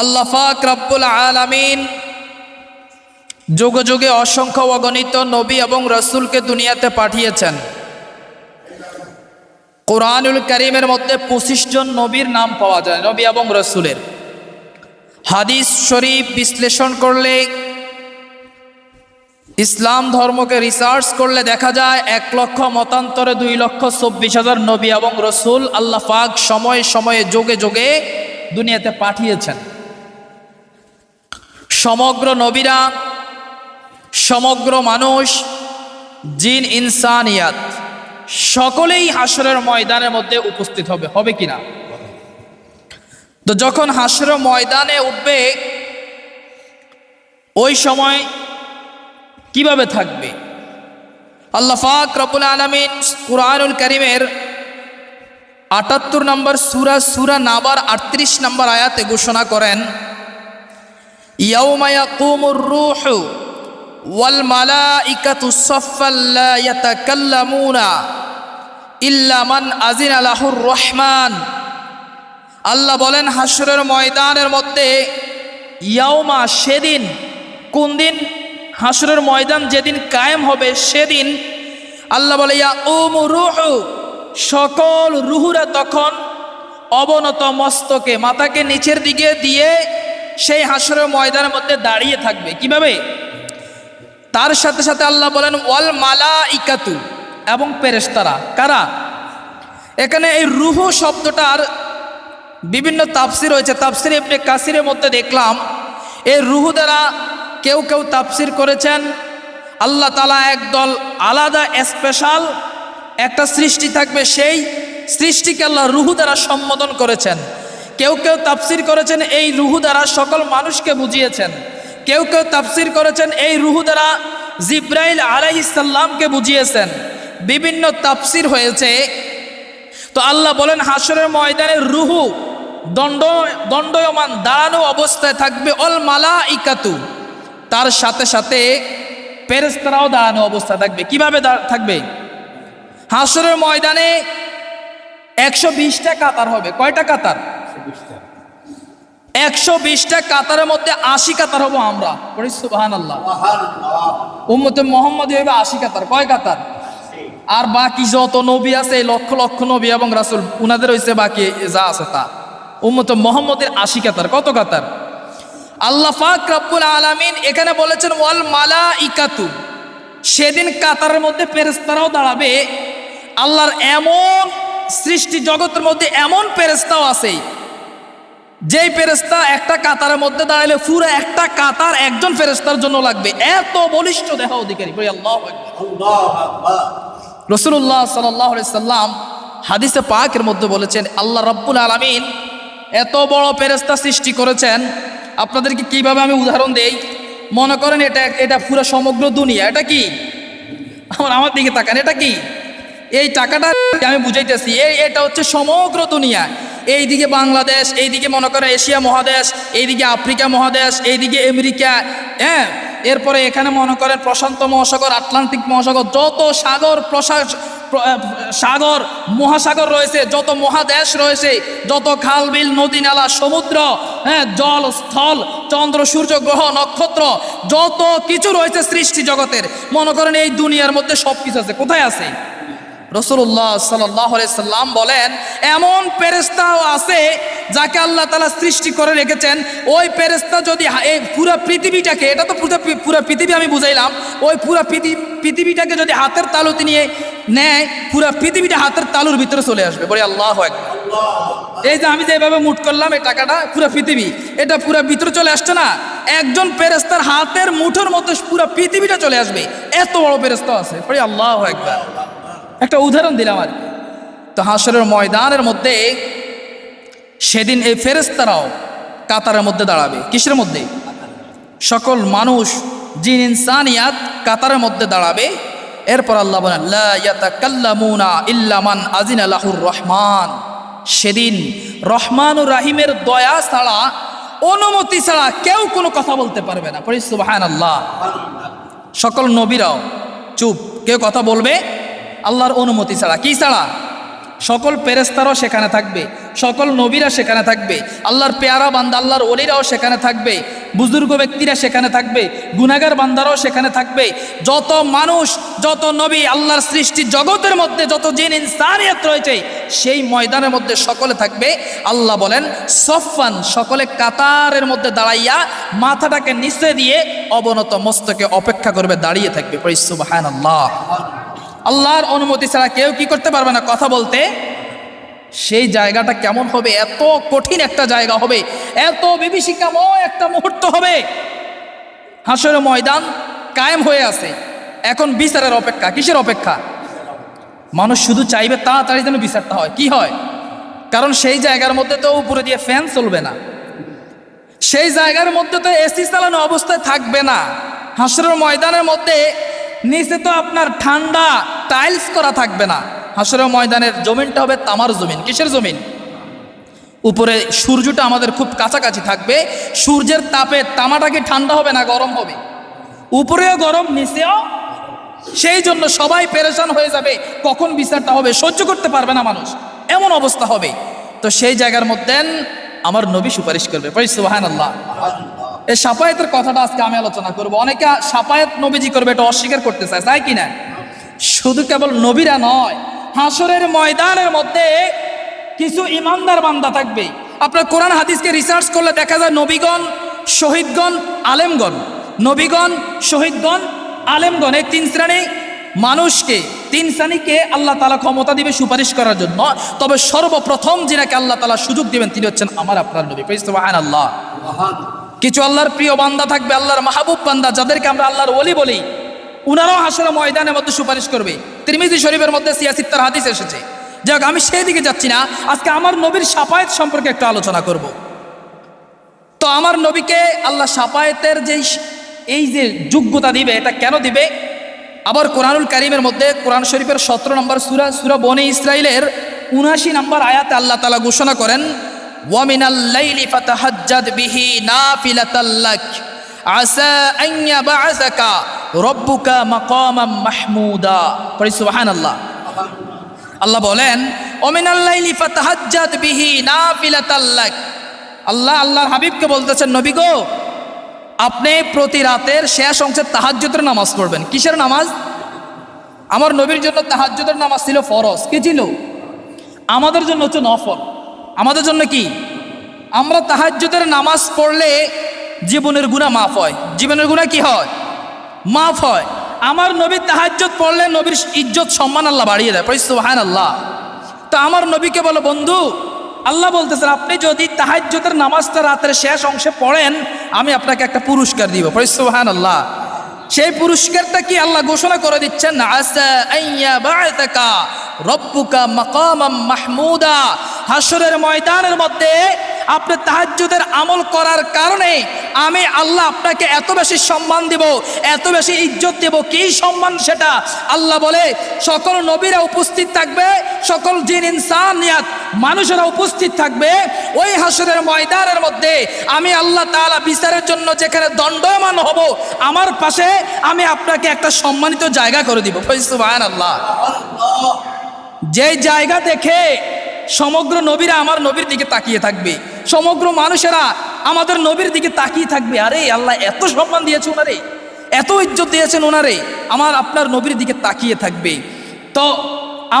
আল্লাহ ফাক রব্বুল আলামিন যুগে যুগে অসংখ্য অগণিত নবী এবং রসুলকে দুনিয়াতে পাঠিয়েছেন। কোরআনুল করিমের মধ্যে পঁচিশ জন নবীর নাম পাওয়া যায়, নবী এবং রসুলের। হাদিস শরীফ বিশ্লেষণ করলে, ইসলাম ধর্মকে রিসার্চ করলে দেখা যায় এক লক্ষ, মতান্তরে দুই লক্ষ, চব্বিশ হাজার নবী এবং রসুল আল্লাহ পাক সময়ে সময়ে যোগে যোগে দুনিয়াতে পাঠিয়েছেন। সমগ্র নবীরা, সমগ্র মানুষ, জিন, ইনসানিয়াত, সকলেই হাসরের ময়দানের মধ্যে উপস্থিত হবে হবে কিনা? তো যখন হাসরের ময়দানে উঠবে, ওই সময় কীভাবে থাকবে? আল্লাহ ফাক রবুল আলমিন কুরআনুল করিমের আটাত্তর নম্বর সুরা সুরা নাবার আটত্রিশ নম্বর আয়াতে ঘোষণা করেন মান রহমান। আল্লাহ বলেন হাসরের ময়দানের মধ্যে ইয়াউমা সেদিন, কোন দিন? হাসরের ময়দান যেদিন কায়েম হবে সেদিন। আল্লাহ বলে ইয়া রুহু সকল রুহুরা তখন অবনত মস্তকে, মাথাকে নিচের দিকে দিয়ে সেই হাসরের ময়দানের মধ্যে দাঁড়িয়ে থাকবে। কীভাবে? তার সাথে সাথে আল্লাহ বলেন, ওয়াল মালা ইকাতু এবং পেরেস্তারা কারা? এখানে এই রুহু শব্দটার বিভিন্ন তাপসির রয়েছে। তাপসির এমনি কাসিরের মধ্যে দেখলাম, এই রুহু দ্বারা কেউ কেউ তাপসির করেছেন। আল্লাহ তালা একদল আলাদা, স্পেশাল একটা সৃষ্টি থাকবে সেই সৃষ্টিকে আল্লাহ রুহু দ্বারা সম্বোধন করেছেন। কেউ কেউ তাপসির করেছেন এই রুহু দ্বারা সকল মানুষকে বুঝিয়েছেন। কেউ কেউ তাফসির করেছেন এই রুহু দ্বারা জিব্রাইল আলাইসাল্লামকে বুঝিয়েছেন। বিভিন্ন তাফসির হয়েছে। তো আল্লাহ বলেন হাসরের ময়দানে রুহু দণ্ড, দণ্ডয়মান দাঁড়ানো অবস্থায় থাকবে, অল মালা ইকাতু তার সাথে সাথে পেরেস্তারাও দাঁড়ানো অবস্থা থাকবে। কীভাবে থাকবে? হাসরের ময়দানে একশো বিশটা কাতার হবে। কয়টা কাতার? একশো বিশটা কাতারের মধ্যে আশি কাতার হব আমরা। সুবাহান আল্লাহ উম্মতে মোহাম্মদ হইবে আশি কাতার। কয় কাতার? আর বাকি যত নবী আছে এই লক্ষ লক্ষ নবী এবং রাসুল উনাদের হয়েছে বাকি যা আছে তা। উম্মত মোহাম্মদের আশি কাতার। কত কাতার? আল্লাহ ফাক রব্বুল আলামিন এখানে বলেছেন ওয়াল মালা ইকাতু সেদিন কাতারের মধ্যে পেরেস্তারাও দাঁড়াবে। আল্লাহর এমন সৃষ্টি জগতের মধ্যে এমন পেরেস্তাও আছে। যেই ফেরেস্তা একটা কাতারের মধ্যে দাঁড়ালে পুরো একটা কাতার একজন ফেরেস্তার জন্য লাগবে। এত বলিষ্ঠ দেহ অধিকারী। রসুল্লাহ সাল্লাম হাদিসে পাকের মধ্যে বলেছেন আল্লাহ রব্বুল আলমিন এত বড় ফেরেস্তা সৃষ্টি করেছেন। আপনাদেরকে কীভাবে আমি উদাহরণ দেই? মনে করেন এটা এটা পুরো সমগ্র দুনিয়া। এটা কি? আমার আমার দিকে তাকান এটা কি? এই টাকাটা আমি বুঝাইতেছি। এই এটা হচ্ছে সমগ্র দুনিয়া। এইদিকে বাংলাদেশ, এইদিকে মনে করেন এশিয়া মহাদেশ, এইদিকে আফ্রিকা মহাদেশ, এইদিকে আমেরিকা হ্যাঁ? এরপরে এখানে মনে করেন প্রশান্ত মহাসাগর, আটলান্টিক মহাসাগর, যত সাগর প্রশাস সাগর, মহাসাগর রয়েছে, যত মহাদেশ রয়েছে, যত খাল, বিল, নদী, নালা, সমুদ্র হ্যাঁ? জল, স্থল, চন্দ্র, সূর্য, গ্রহ, নক্ষত্র, যত কিছু রয়েছে সৃষ্টি জগতের, মনে করেন এই দুনিয়ার মধ্যে সব কিছু আছে। কোথায় আছে? রসুল্লাহ সাল্লাম বলেন, এমন পেরেস্তাও আছে যাকে আল্লাহ তালা সৃষ্টি করে রেখেছেন। ওই পেরেস্তা যদি এই পুরো পৃথিবীটাকে, এটা তো পুরো পুরো পৃথিবী আমি বুঝাইলাম। ওই পুরো পৃথিবী পৃথিবীটাকে যদি হাতের তালুতে নিয়ে নেয়, পুরো পৃথিবীটা হাতের তালুর ভিতরে চলে আসবে। বলে, আল্লাহ এই যে আমি যেভাবে মুট করলাম, এই টাকাটা পুরো পৃথিবী। এটা পুরো ভিতরে চলে আসছে না। একজন পেরেস্তার হাতের মুঠোর মতো পুরো পৃথিবীটা চলে আসবে। এত বড় পেরেস্তা আছে। পরে আল্লাহ একবার একটা উদাহরণ দিলাম আর তো হাসরের ময়দানের মধ্যে সেদিন এই ফেরেস্তারাও কাতারের মধ্যে দাঁড়াবে। কিসের মধ্যে? সকল মানুষ, জিন ইনসানিয়াত কাতারের মধ্যে দাঁড়াবে। এরপর আল্লাহ বলেন, লা ইয়াতাকাল্লামুনা ইল্লা মান আজিনা লাহুর রহমান। সেদিন রহমানুর রাহিমের দয়া ছাড়া, অনুমতি ছাড়া কেউ কোনো কথা বলতে পারবে না। পড়ি সুবাহান আল্লাহ সকল নবীরাও, চুপ, কেউ কথা বলবে আল্লাহর অনুমতি ছাড়া। কি ছাড়া? সকল পেরেস্তারাও সেখানে থাকবে, সকল নবীরা সেখানে থাকবে, আল্লাহর পেয়ারা বান্দা, আল্লাহর অলিরাও সেখানে থাকবে, বুজুর্গ ব্যক্তিরা সেখানে থাকবে গুনাগার বান্দারাও সেখানে থাকবে। যত মানুষ, যত নবী আল্লাহর সৃষ্টি জগতের মধ্যে যত জিন, ইনসানিয়ত রয়েছে, সেই ময়দানের মধ্যে সকলে থাকবে। আল্লাহ বলেন সফান সকলে কাতারের মধ্যে দাঁড়াইয়া মাথাটাকে নিচে দিয়ে অবনত মস্তকে অপেক্ষা করবে, দাঁড়িয়ে থাকবে। পরিসুবাহান আল্লাহ আল্লাহর অনুমতি ছাড়া কেউ কি করতে পারবে না কথা বলতে? সেই জায়গাটা কেমন হবে? এত কঠিন একটা জায়গা হবে। এত বিভীষিকাময় একটা মুহূর্ত হবে। হাসরের ময়দান কায়েম হয়ে আছে। এখন বিচারের অপেক্ষা। কিসের অপেক্ষা? মানুষ শুধু চাইবে তাড়াতাড়ি যেন বিচারটা হয়। কি হয়? কারণ সেই জায়গার মধ্যে তো উপরে দিয়ে ফ্যান চলবে না। সেই জায়গার মধ্যে তো এসি চালানো অবস্থায় থাকবে না। হাসরের ময়দানের মধ্যে নিচে তো আপনার ঠান্ডা টাইলস করা থাকবে না। হাসরের ময়দানের জমিনটা হবে তামার জমিন। কিসের জমিন? উপরে সূর্যটা আমাদের খুব কাছাকাছি থাকবে। সূর্যের তাপে তামাটা কি ঠান্ডা হবে না গরম হবে? উপরেও গরম, নিচেও? সেই জন্য সবাই পেরেশান হয়ে যাবে। কখন বিচারটা হবে? সহ্য করতে পারবে না মানুষ। এমন অবস্থা হবে। তো সেই জায়গার মধ্যে আমার নবী সুপারিশ করবে। সুবাহান আল্লাহ এই সাপায়াতের কথাটা আজকে আমি আলোচনা করব। অনেকে সাপায়াত নবীজি করবে, এটা অস্বীকার করতে চায়, তাই কি না শুধু কেবল নবীরা নয় হাসরের ময়দানের মধ্যে কিছু ইমানদার বান্দা থাকবে। আপনার কোরআন হাদিসকে রিসার্চ করলে দেখা যায় নবীগণ, শহীদগণ, আলেমগণ। নবীগণ, শহীদগণ, আলেমগণ, এই তিন শ্রেণি মানুষকে, তিন শ্রেণীকে আল্লাহ তালা ক্ষমতা দিবে সুপারিশ করার জন্য। তবে সর্বপ্রথম যিনাকে আল্লাহ তালা সুযোগ দিবেন, তিনি হচ্ছেন আমার আপনার নবী। আল্লাহ কিছু আল্লাহর প্রিয় বান্দা থাকবে, আল্লাহর মাহবুব বান্দা, যাদেরকে আমরা আল্লাহর ওলি বলি, উনারাও হাসরে ময়দানের মধ্যে সুপারিশ করবে। তিরমিজি শরীফের মধ্যে সিয়াসিত্তার হাদিস এসেছে। যাক, আমি সেই দিকে যাচ্ছি না, আজকে আমার নবীর সাপায়েত সম্পর্কে একটু আলোচনা করব। তো আমার নবীকে আল্লাহ সাপায়েতের যে এই যে যোগ্যতা দিবে, এটা কেন দিবে? আবার কোরআনুল কারিমের মধ্যে, কোরআন শরীফের সতেরো নম্বর সুরা সুরা বনে ইসরায়েলের উনাশি নম্বর আয়াতে আল্লাহ তালা ঘোষণা করেন ওয়ামিনাল্লাইলি ফাতাহাজ্জাদ বিহি নাফিলাতাল্লাক আসা আন ইয়াবআসাকা রব্বুকা মাকামাম মাহমুদা। পড়ি সুবহানাল্লাহ। আল্লাহ বলেন, ওমিনাল্লাইলি ফাতাহাজ্জাদ বিহি নাফিলাতাল্লাক আল্লাহ, আল্লাহর হাবিবকে বলতেছেন, নবী গো, আপনি প্রতি রাতের শেষ অংশের তাহাজ্জুদের নামাজ পড়বেন। কিসের নামাজ? আমার নবীর জন্য তাহাজ্জুদের নামাজ ছিল ফরজ। কি ছিল? আমাদের জন্য হচ্ছে নফল। আমাদের জন্য কি? আমরা তাহাজ্জুদের নামাজ পড়লে জীবনের গুণা মাফ হয়। জীবনের গুণা কি হয়? মাফ হয়। আমার নবীর তাহাজ্জুদ পড়লে নবীর ইজ্জত, সম্মান আল্লাহ বাড়িয়ে দেয়। সুবহান আল্লাহ তো আমার নবীকে বলো, বন্ধু, আল্লাহ বলতেছেন, আপনি যদি তাহাজ্জুদের নামাজটা রাতের শেষ অংশে পড়েন, আমি আপনাকে একটা পুরস্কার দিব। সুবহান আল্লাহ সেই পুরস্কারটা কি আল্লাহ ঘোষণা করে দিচ্ছেন? আসা রব্বুকা মাকামাম মাহমুদা। হাসরের ময়দানের মধ্যে আপনি তাহাজ্জুদের আমল করার কারণে আমি আল্লাহ আপনাকে এত বেশি সম্মান দিব, এত বেশি ইজ্জত দেব। কি সম্মান সেটা? আল্লাহ বলে, সকল নবীরা উপস্থিত থাকবে, সকল জিন ইনসানিয়াত মানুষেরা উপস্থিত থাকবে। ওই হাসরের ময়দানের মধ্যে আমি আল্লাহ তাআলা বিচারের জন্য যেখানে দণ্ডমান হব, আমার পাশে আমি আপনাকে একটা সম্মানিত জায়গা করে দিব। সুবহানাল্লাহ। যেই জায়গা দেখে সমগ্র নবীরা আমার নবীর দিকে তাকিয়ে থাকবে। সমগ্র মানুষেরা আমাদের নবীর দিকে তাকিয়ে থাকবে। আরে আল্লাহ, এত সম্মান দিয়েছে ওনারে, এত ইজ্জত দিয়েছেন ওনারে, আমার আপনার নবীর দিকে তাকিয়ে থাকবে। তো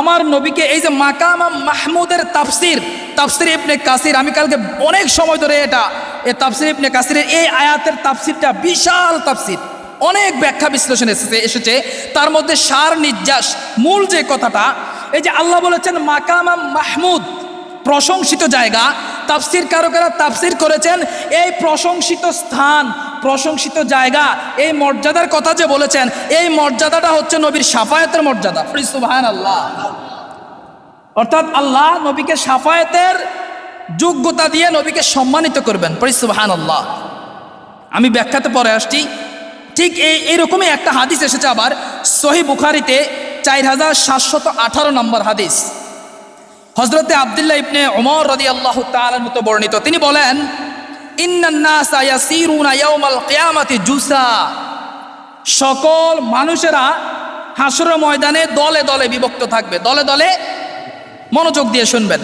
আমার নবীকে এই যে মাকামা মাহমুদের তাফসির তাফসির ইবনে কাসির, আমি কালকে অনেক সময় ধরে এটা এই তাফসির ইবনে কাসিরের এই আয়াতের তাফসিরটা বিশাল তাফসির, অনেক ব্যাখ্যা বিশ্লেষণ এসেছে এসেছে। তার মধ্যে সার নির্যাস, মূল যে কথাটা এই যে আল্লাহ বলেছেন, মাকামা মাহমুদ, প্রশংসিত জায়গা। তাফসির কারকেরা তাফসির করেছেন, এই প্রশংসিত স্থান, প্রশংসিত জায়গা, এই মর্যাদার কথা যে বলেছেন, এই মর্যাদাটা হচ্ছে নবীর সাফায়াতের মর্যাদা। সুবহান আল্লাহ অর্থাৎ আল্লাহ নবীকে সাফায়াতের যোগ্যতা দিয়ে নবীকে সম্মানিত করবেন। সুবহান আল্লাহ আমি ব্যাখ্যাতে পরে আসছি। ঠিক এই এইরকমই একটা হাদিস এসেছে আবার, সহি বুখারিতে চার হাজার সাতশত আঠারো নম্বর হাদিস। হজরতে আবদুল্লাহ ইবনে ওমর রদি আল্লাহ তালার মতো বর্ণিত। তিনি বলেন জুসা। সকল মানুষেরা হাসর ময়দানে দলে দলে বিভক্ত থাকবে। দলে দলে মনোযোগ দিয়ে শুনবেন।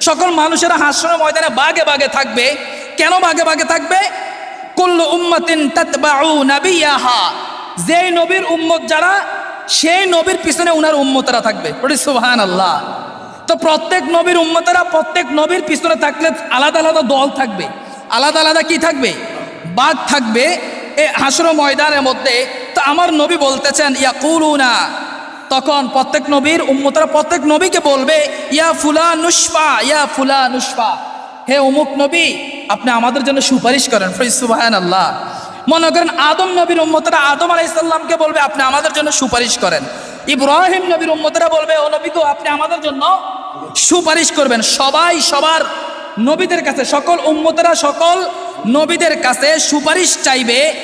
সকল মানুষেরা হাসরের ময়দানে বাগে বাগে থাকবে। কেন বাগে বাগে থাকবে? কুল্লু উম্মাতিন তাতবাউ নাবিয়াহা যেই নবীর উম্মত যারা সেই নবীর পিছনে উনার উম্মতরা থাকবে। পড়ি, সুবহানাল্লাহ। তো প্রত্যেক নবীর উম্মতরা প্রত্যেক নবীর পিছনে থাকলে আলাদা আলাদা দল থাকবে। আলাদা আলাদা কি থাকবে? বাঘ থাকবে। এ হাসর ময়দানের মধ্যে। তো আমার নবী বলতেছেন ইয়া ইয়াকুলুনা। তখন প্রত্যেক নবীর উম্মতরা প্রত্যেক নবীকে বলবে, ইয়া ফুলা নুসফা ইয়া ফুলা নুসফা হে অমুক নবী, আপনি আমাদের জন্য সুপারিশ করেন। ফরিসুবাহান আল্লাহ মনে করেন আদম নবীর উম্মতরা আদম আলাইসাল্লামকে বলবে, আপনি আমাদের জন্য সুপারিশ করেন। ইব্রাহিম নবীর উম্মতরা বলবে, ও নবী আপনি আমাদের জন্য সুপারিশ করবেন। সবাই সবার নবীদের কাছে, সকল উম্মতরা সকল নবীদের কাছে সুপারিশ চাইবে।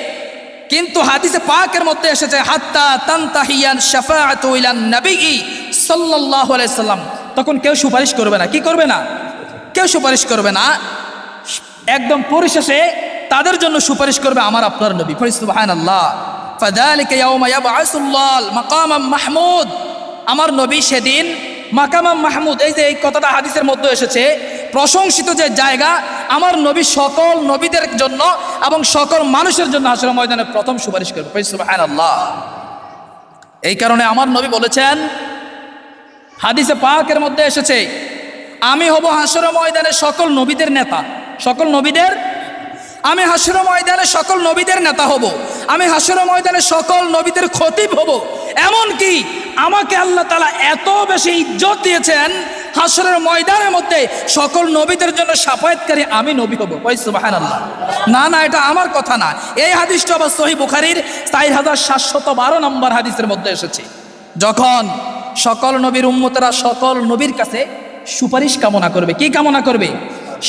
কিন্তু হাদিসে পাকের মধ্যে এসেছে, হাত্তা তান্তাহিয়ান শাফাআতু ইলান নবী সাল্লাল্লাহু আলাইহি সাল্লাম। তখন কেউ সুপারিশ করবে না। কি করবে না? কেউ সুপারিশ করবে না। একদম পরিশেষে তাদের জন্য সুপারিশ করবে আমার আপনার নবী। ইয়াবআসুল্লাহ মাকামাম মাহমুদ। আমার নবী সেদিন মাকামাম মাহমুদ, এই যে এই কথাটা হাদিসের মধ্যে এসেছে, প্রশংসিত যে জায়গা আমার নবী সকল নবীদের জন্য এবং সকল মানুষের জন্য আসলে ময়দানে প্রথম সুপারিশ করবে। সুবহানাল্লাহ। এই কারণে আমার নবী বলেছেন, হাদিসে পাকের মধ্যে এসেছে, আমি হব হাসর ময়দানে সকল নবীদের নেতা, সকল নবীদের আমি হাসর ময়দানে সকল নবীদের নেতা হব। আমি হাসর ময়দানে সকল নবীদের খতিব হব। এমন কি আমাকে আল্লাহ তালা এত বেশি ইজ্জত দিয়েছেন, হাসরের ময়দানের মধ্যে সকল নবীদের জন্য সাফায়াতকারী আমি নবী হব। সুবাহান আল্লাহ না না, এটা আমার কথা না। এই হাদিসটা আবার সহি বুখারির চার হাজার সাতশত বারো নম্বর হাদিসের মধ্যে এসেছে। যখন সকল নবীর উম্মতেরা সকল নবীর কাছে সুপারিশ কামনা করবে, কি কামনা করবে?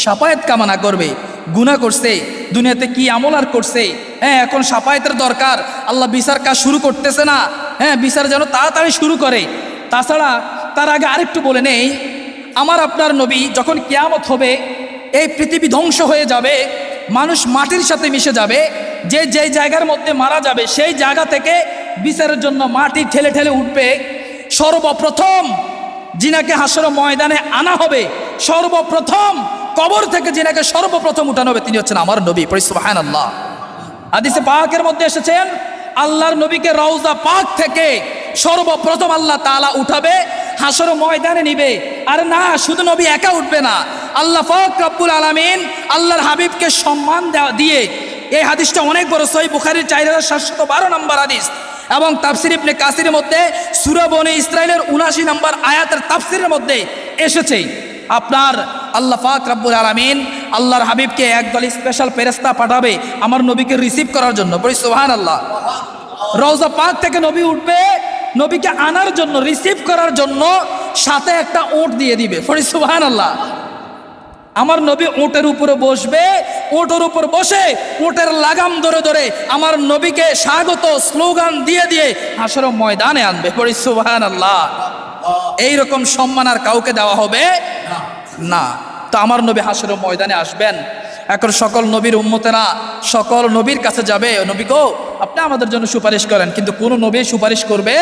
সাপায়াত কামনা করবে। গুনাহ করছে, দুনিয়াতে কি আমল আর করছে? হ্যাঁ এখন সাপায়াতের দরকার। আল্লাহ বিচার কাজ শুরু করতেছে না। হ্যাঁ বিচার যেন তাড়াতাড়ি শুরু করে। তাছাড়া তার আগে আরেকটু বলে নেই, আমার আপনার নবী যখন কেয়ামত হবে, এই পৃথিবী ধ্বংস হয়ে যাবে, মানুষ মাটির সাথে মিশে যাবে, যে যেই জায়গার মধ্যে মারা যাবে, সেই জায়গা থেকে বিচারের জন্য মাটি ঠেলে ঠেলে উঠবে। সর্বপ্রথম জিনাকে হাসর ময়দানে আনা হবে। সর্বপ্রথম কবর থেকে জিনাকে সর্বপ্রথম উঠানো হবে, তিনি হচ্ছেন আমার নবী পরিসুবাহান আল্লাহ হাদিসে পাকের মধ্যে এসেছেন, আল্লাহর নবীকে রওজা পাক থেকে সর্বপ্রথম আল্লাহ তালা উঠাবে, হাসর ময়দানে নিবে। আর না, শুধু নবী একা উঠবে না, আল্লাহ পাক রব্বুল আলামিন আল্লাহর হাবিবকে সম্মান দিয়ে এই হাদিসটা অনেক বড়, সহি বুখারির চার হাজার সাতশত বারো নম্বর হাদিস। এবং তাফসির ইবনে কাসির মধ্যে সুরবনে ইসরায়েলের উনাশি নম্বর আয়াতের তাফসিরের মধ্যে এসেছে। আপনার আল্লাহ পাক রাব্বুল আলামিন আল্লাহর হাবিবকে একদল স্পেশাল ফেরেস্তা পাঠাবে আমার নবীকে রিসিভ করার জন্য। বলি সুবহান আল্লাহ রওজা পাক থেকে নবী উঠবে, নবীকে আনার জন্য রিসিভ করার জন্য সাথে একটা ওট দিয়ে দিবে। ফরি সুবহান আল্লাহ আমার নবী ওটের উপরে বসবে, ওটের উপর বসে ওটের লাগাম ধরে ধরে আমার নবীকে স্বাগত স্লোগান দিয়ে দিয়ে হাসর ময়দানে আনবে। পড়ি সুবাহান আল্লাহ এইরকম সম্মান আর কাউকে দেওয়া হবে না। তো আমার নবী হাসের ময়দানে আসবেন। এখন সকল নবীর উম্মতেরা সকল নবীর কাছে যাবে নবী গো, আপনি আমাদের জন্য সুপারিশ করেন, কিন্তু কোনো নবী সুপারিশ করবে?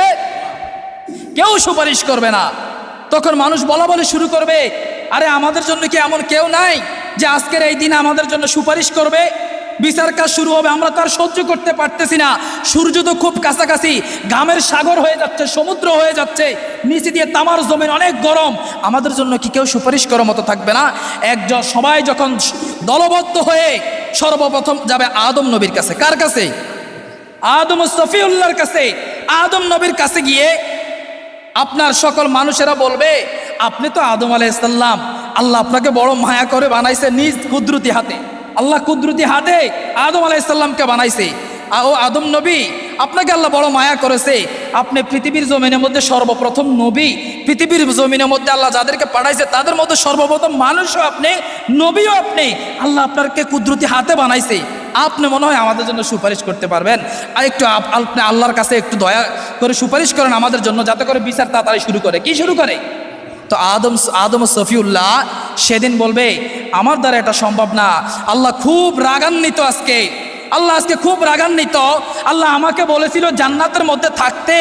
কেউ সুপারিশ করবে না। তখন মানুষ বলা বলে শুরু করবে, আরে আমাদের জন্য কি এমন কেউ নাই যে আজকের এই দিন আমাদের জন্য সুপারিশ করবে? বিচার কাজ শুরু হবে, আমরা তো আর সহ্য করতে পারতেছি না। সূর্য তো খুব কাছাকাছি ঘামের সাগর হয়ে যাচ্ছে, সমুদ্র হয়ে যাচ্ছে, নিচে দিয়ে তামার জমিন অনেক গরম। আমাদের জন্য কি কেউ সুপারিশ করার মতো থাকবে না? একজন সবাই যখন দলবদ্ধ হয়ে সর্বপ্রথম যাবে আদম নবীর কাছে। কার কাছে? আদম সফিউল্লাহর কাছে। আদম নবীর কাছে গিয়ে আপনার সকল মানুষেরা বলবে, আপনি তো আদম আলাইসাল্লাম আল্লাহ আপনাকে বড় মায়া করে বানাইছে নিজ কুদরতি হাতে। আল্লাহ কুদরতি হাতে আদম আলাইসাল্লামকে বানাইছে। ও আদম নবী, আপনাকে আল্লাহ বড় মায়া করেছে। আপনি পৃথিবীর জমিনের মধ্যে সর্বপ্রথম নবী। পৃথিবীর জমিনের মধ্যে আল্লাহ যাদেরকে পাঠাইছে, তাদের মধ্যে সর্বপ্রথম মানুষও আপনি, নবীও আপনি। আল্লাহ আপনাকে কুদরতি হাতে বানাইছে। আপনি মনে হয় আমাদের জন্য সুপারিশ করতে পারবেন। আর একটু আপনি আল্লাহর কাছে একটু দয়া করে সুপারিশ করেন আমাদের জন্য, যাতে করে বিচার তাড়াতাড়ি শুরু করে। কি শুরু করে? তো আদম আদম সফিউল্লাহ সেদিন বলবে, আমার দ্বারা এটা সম্ভব না। আল্লাহ খুব রাগান্বিত আজকে। আল্লাহ আজকে খুব রাগান্বিত। আল্লাহ আমাকে বলেছিল জান্নাতের মধ্যে থাকতে,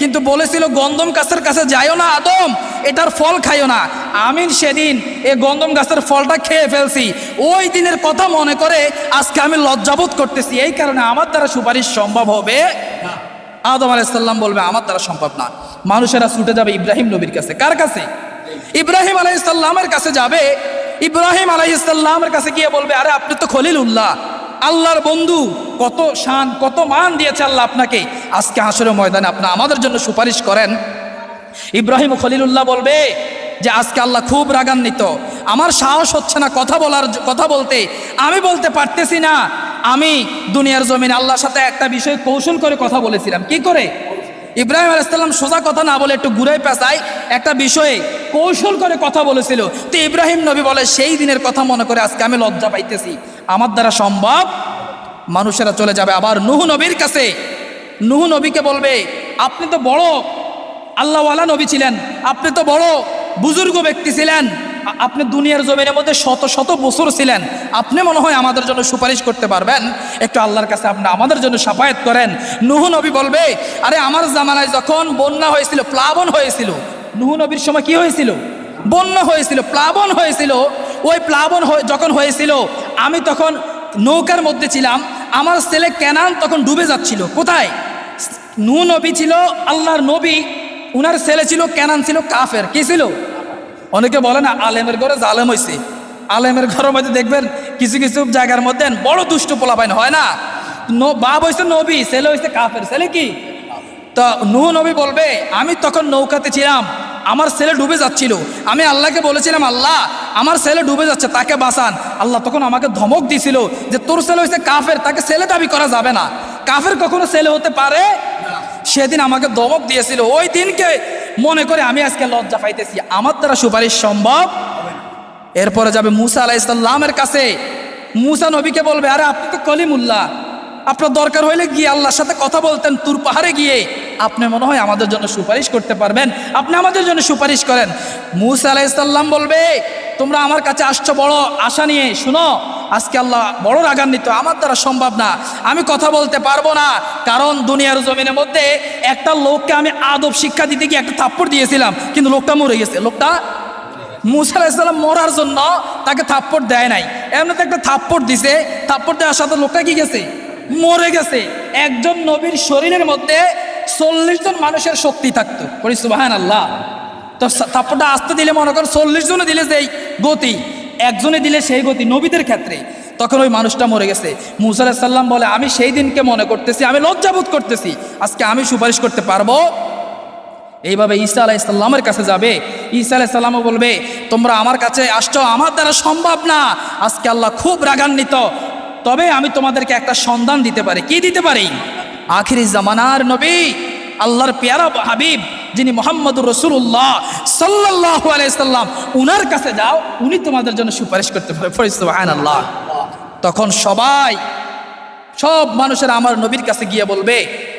কিন্তু বলেছিল গন্ধম গাছের কাছে যাইও না আদম, এটার ফল খাইও না। আমি সেদিন এই গন্ধম গাছের ফলটা খেয়ে ফেলছি। ওই দিনের কথা মনে করে আজকে আমি লজ্জাবোধ করতেছি। এই কারণে আমার দ্বারা সুপারিশ সম্ভব হবে আদম আলাইসাল্লাম বলবে, আমার দ্বারা সম্ভব না। মানুষেরা ছুটে যাবে ইব্রাহিম নবীর কাছে। কার কাছে? ইব্রাহিম আলাইসাল্লামের কাছে যাবে, ইব্রাহিম আলাইসাল্লামের কাছে গিয়ে বলবে, আরে, আপনি তো খলিল উল্লাহ আল্লাহর বন্ধু। কত শান, কত মান দিয়েছে আল্লাহ আপনাকে। আজকে হাসরের ময়দানে আপনি আমাদের জন্য সুপারিশ করেন। ইব্রাহিম খলিলুল্লাহ বলবে যে, আজকে আল্লাহ খুব রাগান্বিত। আমার সাহস হচ্ছে না কথা বলার, কথা বলতে। আমি বলতে পারতেছি না। আমি দুনিয়ার জমিন আল্লাহর সাথে একটা বিষয় কৌশল করে কথা বলেছিলাম। কি করে? ইব্রাহিম আলাইসাল্লাম সোজা কথা না বলে একটু ঘুরে পেঁচায় একটা বিষয়ে কৌশল করে কথা বলেছিল। তো ইব্রাহিম নবী বলে, সেই দিনের কথা মনে করে আজকে আমি লজ্জা পাইতেছি। আমার দ্বারা সম্ভব মানুষেরা চলে যাবে আবার নুহ নবীর কাছে। নুহ নবীকে বলবে, আপনি তো বড় আল্লাহওয়ালা নবী ছিলেন। আপনি তো বড় বুজুর্গ ব্যক্তি ছিলেন। আপনি দুনিয়ার জমিনের মধ্যে শত শত বছর ছিলেন। আপনি মনে হয় আমাদের জন্য সুপারিশ করতে পারবেন। একটু আল্লাহর কাছে আপনি আমাদের জন্য সাফায়াত করেন। নুহু নবী বলবে, আরে, আমার জামানায় যখন বন্যা হয়েছিল, প্লাবন হয়েছিল নুহু নবীর সময় কি হয়েছিল? বন্যা হয়েছিল, প্লাবন হয়েছিল। ওই প্লাবন যখন হয়েছিল, আমি তখন নৌকার মধ্যে ছিলাম, আমার ছেলে কেনান তখন ডুবে যাচ্ছিল। কোথায়? নু নবী ছিল, আল্লাহর নবী, উনার ছেলে ছিল, কেনান ছিল, কাফের। কি ছিল? অনেকে বলে না, আলেমের ঘরে জালেম হয়েছে আলেমের ঘরের মধ্যে দেখবেন, কিছু কিছু জায়গার মধ্যে বড় দুষ্ট পোলাপাইন, হয় না? বাপ হয়েছে নবী, ছেলে হয়েছে কাফের। ছেলে কি? তো নু নবী বলবে, আমি তখন নৌকাতে ছিলাম, আমার ছেলে ডুবে যাচ্ছিল। আমি আল্লাহকে বলেছিলাম, আল্লাহ, আমার ছেলে ডুবে যাচ্ছে, তাকে বাঁচান। আল্লাহ তখন আমাকে ধমক দিছিল যে, তোর ছেলে হয়েছে কাফের, তাকে ছেলে দাবি করা যাবে না। কাফের কখনো ছেলে হতে পারে সেদিন আমাকে ধমক দিয়েছিল, ওই দিনকে মনে করে আমি আজকে লজ্জা পাইতেছি, আমার দ্বারা সুপারিশ সম্ভব এরপরে যাবে মুসা আলাইসাল্লামের কাছে। মুসা নবীকে বলবে, আরে, আপনি তো কলিমুল্লাহ আপনার দরকার হইলে গিয়ে আল্লাহর সাথে কথা বলতেন, তুর পাহাড়ে গিয়ে। আপনি মনে হয় আমাদের জন্য সুপারিশ করতে পারবেন। আপনি আমাদের জন্য সুপারিশ করেন। মুসা আলাইসাল্লাম বলবে, তোমরা আমার কাছে আসছো বড় আশা নিয়ে, শুনো, আজকে আল্লাহ বড় রাগান্বিত, আমার দ্বারা সম্ভব না। আমি কথা বলতে পারব না, কারণ দুনিয়ার জমিনের মধ্যে একটা লোককে আমি আদব শিক্ষা দিতে গিয়ে একটা থাপ্পড় দিয়েছিলাম, কিন্তু লোকটা মরে গেছে। লোকটা মুসা আলাইসাল্লাম মরার জন্য তাকে থাপ্পড় দেয় নাই। এমনিতে একটা থাপ্পড় দিছে, থাপ্পড় দেওয়ার সাথে লোকটা কি গেছে? মরে গেছে। একজন নবীর শরীরের মধ্যে চল্লিশ জন মানুষের শক্তি থাকতো। পড়ি সুবাহান আল্লাহ তো থাপ্পড়টা আসতে দিলে মনে করেন চল্লিশ জনে দিলে সেই গতি, একজনে দিলে সেই গতি নবীদের ক্ষেত্রে। তখন ওই মানুষটা মরে গেছে। মুসা আলাহিসাল্লাম বলে, আমি সেই দিনকে মনে করতেছি, আমি লজ্জাবোধ করতেছি। আজকে আমি সুপারিশ করতে পারব। এইভাবে ঈসা আলাইসাল্লামের কাছে যাবে। ঈসা আলাইসাল্লামও বলবে, তোমরা আমার কাছে আসছো, আমার দ্বারা সম্ভব না। আজকে আল্লাহ খুব রাগান্বিত। তবে আমি তোমাদেরকে একটা সন্ধান দিতে পারি। কি দিতে পারি? আখিরি জামানার নবী, আল্লাহর পেয়ারা হাবিব, যিনি মোহাম্মদুর রসুল্লাহ সাল্লাহ আলাইসাল্লাম উনার কাছে যাও, উনি তোমাদের জন্য সুপারিশ করতে পারে। ফরিস্তান আল্লাহ তখন সবাই সব মানুষেরা আমার নবীর কাছে গিয়ে বলবে,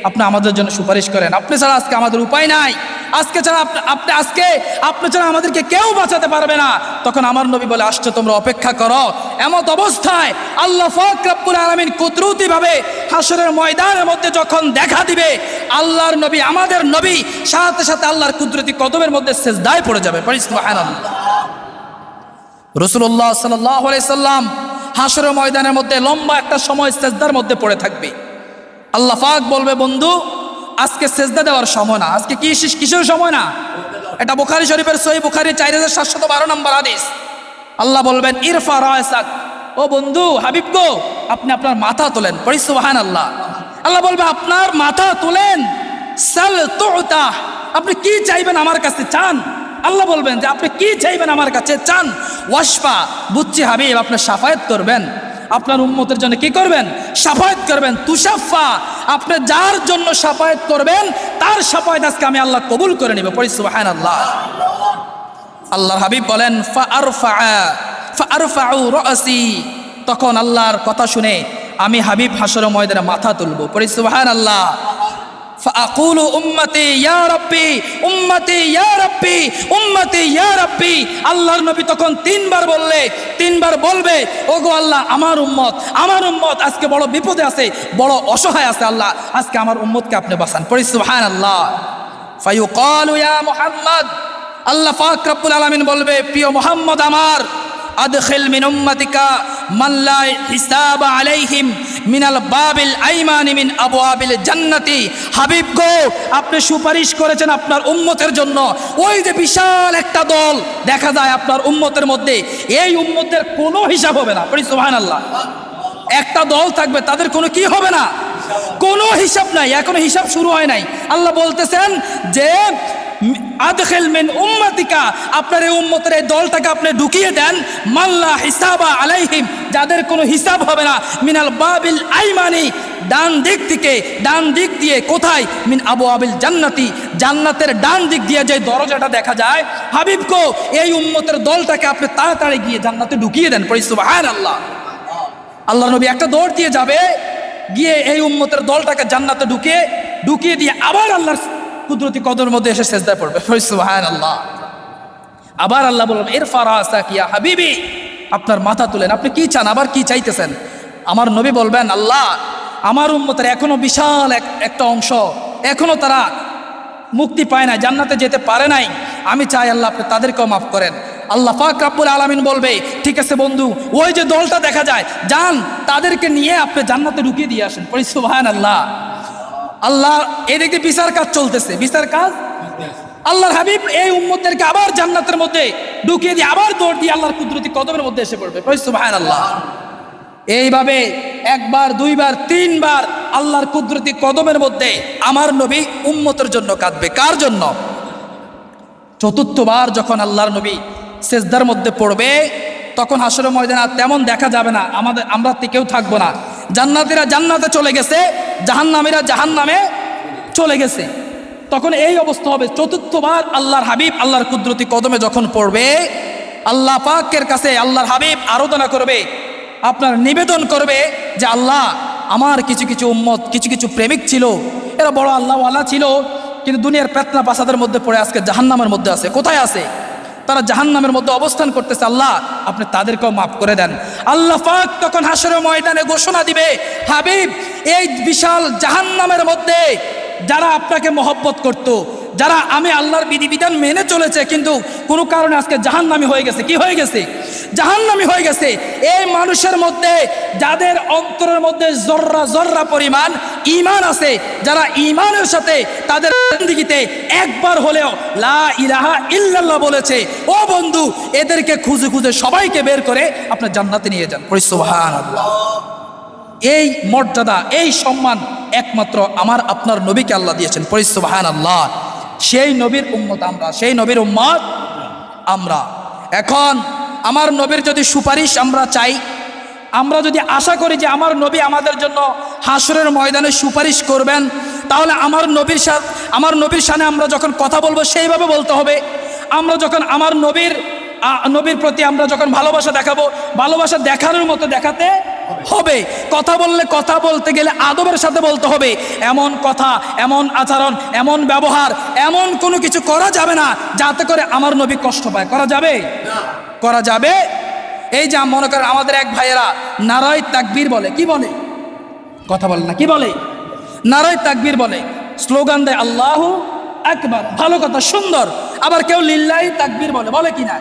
আপনি আমাদের জন্য সুপারিশ করেন। আপনি ছাড়া আজকে আমাদের উপায় নাই। আজকে ছাড়া আপনি আজকে আপনি ছাড়া আমাদেরকে কেউ বাঁচাতে পারবে না। তখন আমার নবী বলে, আসছে, তোমরা অপেক্ষা করো। এমত অবস্থায় আল্লাহ ফকরাবুল আলমিন কুদরতি ভাবে হাসরের ময়দানের মধ্যে যখন দেখা দিবে, আল্লাহর নবী, আমাদের নবী, সাথে সাথে আল্লাহর কুদরতি কদমের মধ্যে শেষদায় পড়ে যাবে। পরিস্থিতি রসুল্লাহ সাল্লাম হাসরের ময়দানের মধ্যে লম্বা একটা সময় সেজদার মধ্যে পড়ে থাকবে। আল্লাহ পাক বলবে, বন্ধু, আজকে সেজদা দেওয়ার সময় না। আজকে কি কিসের সময় না? এটা বুখারি শরীফের সহি বুখারি চার হাজার সাতশত বারো নম্বর আদেশ আল্লাহ বলবেন, ইরফা রায়সাক। ও বন্ধু, হাবিব গো, আপনি আপনার মাথা তোলেন। পরিসুবাহান আল্লাহ আল্লাহ বলবে, আপনার মাথা তোলেন? সাল তুতা। আপনি কি চাইবেন আমার কাছে? চান? আল্লাহ বলবেন যে, আপনি কি চাইবেন আমার কাছে? চান? ওয়াসপা বুঝছি হাবিব, আপনি সাফায়াত করবেন। আপনার উম্মতের জন্য কি করবেন? সাফায়াত করবেন। তুষাফা আপনি যার জন্য সাফায়াত করবেন, তার সাফায়াত আজকে আমি আল্লাহ কবুল করে নিব। পড়ি সুবহান আল্লাহ আল্লাহ হাবিব বলেন রাসি তখন আল্লাহর কথা শুনে আমি হাবিব হাসর ময়দানে মাথা তুলব। পড়ি সুবহান আল্লাহ فأقول أمتي يا ربي উম্মতি ইয়া রাব্বি উম্মতি ইয়া রাব্বি আল্লাহর নবী তখন তিনবার বললে তিনবার বলবে ওগো আল্লাহ আমার উম্মত আমার উম্মত আজকে বড় বিপদে আছে বড় অসহায় আছে আল্লাহ আজকে আমার উম্মতকে আপনি বাঁচান পড়ি সুবহানাল্লাহ ফায়ুকালু ইয়া মুহাম্মদ আল্লাহ পাক রব্বুল আলামিন বলবে প্রিয় মোহাম্মদ আমার আদখিল মিন উম্মাতিকা মান লা হিসাবা আলাইহিম মিনাল বাবিল আইমানি মিন আবওয়াবিল জান্নাতি। হাবিব গো, আপনি সুপারিশ করেছেন আপনার উম্মতের জন্য। ওই যে বিশাল একটা দল দেখা যায় আপনার উম্মতের মধ্যে, এই উম্মতের কোনো হিসাব হবে না। পড়ি সুবহানাল্লাহ। একটা দল থাকবে, তাদের কোনো কি হবে না? কোনো হিসাব নাই, এখনও হিসাব শুরু হয় নাই। আল্লাহ বলতেছেন যে আদখেল মিন উম্মাতিকা, আপনার এই উম্মতের এই দলটাকে আপনি ঢুকিয়ে দেন, মাল্লা হিসাবা আলাইহিম, যাদের কোনো হিসাব হবে না, মিনাল বাবিল আইমানি, ডান দিক থেকে, ডান দিক দিয়ে কোথায়? মিন আবু আবিল জান্নাতি, জান্নাতের ডান দিক দিয়ে যে দরজাটা দেখা যায়, হাবিব কো এই উম্মতের দলটাকে আপনি তাড়াতাড়ি গিয়ে জান্নাতে ঢুকিয়ে দেন পরিস্তু আল্লাহ আল্লাহ নবী একটা দৌড় দিয়ে যাবে, গিয়ে এই উম্মতের দলটাকে জান্নাতে ঢুকিয়ে ঢুকিয়ে দিয়ে আবার আল্লাহর কুদরতি কদর মধ্যে এসে সেজদায় পড়বে। আল্লাহ আবার আল্লাহ বলবেন এর ফারাসা কিয়া হাবিবি। আপনার মাথা তুলেন। আপনি কি চান? আবার কি চাইতেছেন? আমার নবী বলবেন, আল্লাহ, আমার উম্মতের এখনও বিশাল এক, একটা অংশ এখনও তারা মুক্তি পায় না জান্নাতে যেতে পারে নাই। আমি চাই আল্লাহ আপনি তাদেরকেও মাফ করেন। আল্লাহ পাক রাব্বুল আলামিন বলবে, ঠিক আছে বন্ধু, ওই যে দলটা দেখা যায়, যান, তাদেরকে নিয়ে আপনি জান্নাতে ঢুকিয়ে দিয়ে আসেন। পরি সুবহান আল্লাহ আল্লাহ এদিকে বিচার কাজ চলতেছে। বিচার কাজ? আল্লাহর হাবিব এই উম্মতদেরকে আবার জান্নাতের মধ্যে ঢুকিয়ে দিয়ে আবার দৌড় দিয়ে আল্লাহর কুদরতি কদমের মধ্যে এসে পড়বে। সুবহান আল্লাহ এইভাবে একবার, দুইবার, তিনবার আল্লাহর কুদরতি কদমের মধ্যে আমার নবী উম্মতের জন্য কাঁদবে। কার জন্য? চতুর্থবার যখন আল্লাহর নবী সেজদার মধ্যে পড়বে, তখন হাসর ময়দান তেমন দেখা যাবে না। আমাদের, আমরা কেউ থাকব না। জান্নাতিরা জান্নাতে চলে গেছে জাহান্নামীরা জাহান্নামে চলে গেছে। তখন এই অবস্থা হবে। চতুর্থবার আল্লাহর হাবিব, আল্লাহর কুদরতি কদমে যখন পড়বে, আল্লাহ পাকের কাছে আল্লাহর হাবিব আরাধনা করবে, আপনার নিবেদন করবে যে, আল্লাহ, আমার কিছু কিছু উম্মত, কিছু কিছু প্রেমিক ছিল। এরা বড় আল্লাহওয়ালা ছিল, কিন্তু দুনিয়ার পেতনা পাসাদের মধ্যে পড়ে আজকে জাহান্নামের মধ্যে আছে। কোথায় আছে? তারা জাহান্নামের মধ্যে অবস্থান করতেছে, আল্লাহ, আপনি তাদেরকেও মাফ করে দেন আল্লাহ পাক তখন হাসরের ময়দানে ঘোষণা দিবে, হাবিব, এই বিশাল জাহান্নামের মধ্যে যারা আপনাকে মহব্বত করত। যারা আমি আল্লাহর বিধিবিধান মেনে চলেছে, কিন্তু কোনো কারণে আজকে জাহান্নামি হয়ে গেছে। কি হয়ে গেছে? জাহান্নামি হয়ে গেছে। এই মানুষের মধ্যে, যাদের অন্তরের মধ্যে জর্রা জর্রা পরিমাণ ইমান আছে, যারা ইমানের সাথে তাদের জিন্দিগিতে একবার হলেও লা ইলাহা ইল্লাল্লাহ বলেছে, ও বন্ধু, এদেরকে খুঁজে খুঁজে সবাইকে বের করে আপনার জান্নাতে নিয়ে যান। এই মর্যাদা, এই সম্মান একমাত্র আমার, আপনার নবীকে আল্লাহ দিয়েছেন। পরিসুবাহান আল্লাহ সেই নবীর উম্মত আমরা, সেই নবীর উম্মত আমরা। এখন আমার নবীর যদি সুপারিশ আমরা চাই, আমরা যদি আশা করি যে আমার নবী আমাদের জন্য হাসরের ময়দানে সুপারিশ করবেন, তাহলে আমার নবীর সাথে আমার নবীর সামনে আমরা যখন কথা বলব সেইভাবে বলতে হবে। আমরা যখন আমার নবীর নবীর প্রতি আমরা যখন ভালোবাসা দেখাবো, ভালোবাসা দেখানোর মতো দেখাতে হবে। কথা বললে কথা বলতে গেলে আদবের সাথে বলতে হবে। এমন কথা এমন আচরণ এমন ব্যবহার এমন কোনো কিছু করা যাবে না যাতে করে আমার নবী কষ্ট পায়। করা যাবে? করা যাবে? এই যে মনে করেন আমাদের এক ভাইয়েরা নারায় তাকবীর বলে। কি বলে? কথা বলে না কি বলে? নারায় তাকবীর বলে। স্লোগান দেয় আল্লাহ একবার ভালো কথা সুন্দর। আবার কেউ লিল্লাই তাকবীর বলে। বলে কি না?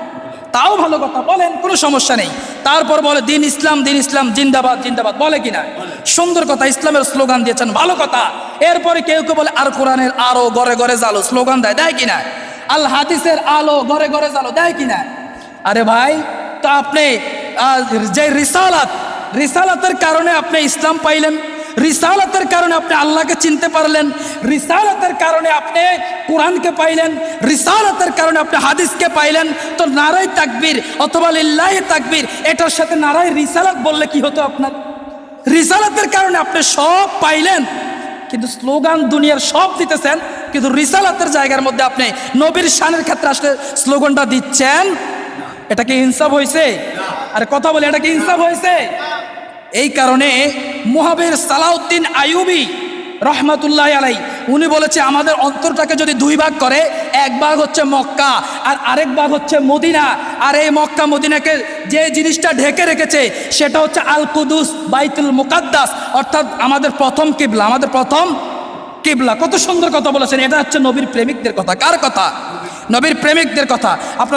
তাও ভালো কথা বলেন, কোনো সমস্যা নেই। তারপর বলে, দিন ইসলাম দিন ইসলাম, জিন্দাবাদ জিন্দাবাদ। বলে কিনা? সুন্দর কথা, ইসলামের স্লোগান দিয়েছেন, ভালো কথা। এরপরে কেউ কেউ বলে, আর কোরআনের আলো গড়ে গড়ে জালো স্লোগান দেয় দেয় কিনা? আল হাদিসের আলো গড়ে গড়ে জালো দেয় কিনা? আরে ভাই, তো আপনি যে রিসালাত, রিসালাতের কারণে আপনি ইসলাম পাইলেন। রিসালাতের কারণে আপনি আল্লাহকে চিনতে পারলেন, রিসালতের কারণে আপনি কোরআনকে পাইলেন, রিসালতের কারণে আপনি হাদিসকে পাইলেন। তো নারাই তাকবীর অথবা লিল্লাহি তাকবীর, এটার সাথে নারাই রিসালাত বললে কি হতো আপনার? রিসালাতের কারণে আপনি সব পাইলেন, কিন্তু স্লোগান দুনিয়ার সব দিতেছেন, কিন্তু রিসালাতের জায়গার মধ্যে আপনি নবীর শানের ক্ষেত্রে আসলে স্লোগানটা দিচ্ছেন। এটা কি ইনসাফ হয়েছে আরে কথা বলে, এটা কি ইনসাফ হয়েছে এই কারণে মুহাবের সালাউদ্দিন আইয়ুবি রহমাতুল্লাহ আলাই উনি বলেছে, আমাদের অন্তরটাকে যদি দুই ভাগ করে, এক ভাগ হচ্ছে মক্কা আর আরেক ভাগ হচ্ছে মদিনা। আর এই মক্কা মদিনাকে যে জিনিসটা ঢেকে রেখেছে, সেটা হচ্ছে আল কুদুস বাইতুল মুকাদ্দাস। অর্থাৎ আমাদের প্রথম কিবলা, আমাদের প্রথম কিবলা। কত সুন্দর কথা বলেছেন। এটা হচ্ছে নবীর প্রেমিকদের কথা। কার কথা? নবীর প্রেমিকদের কথা। আপনার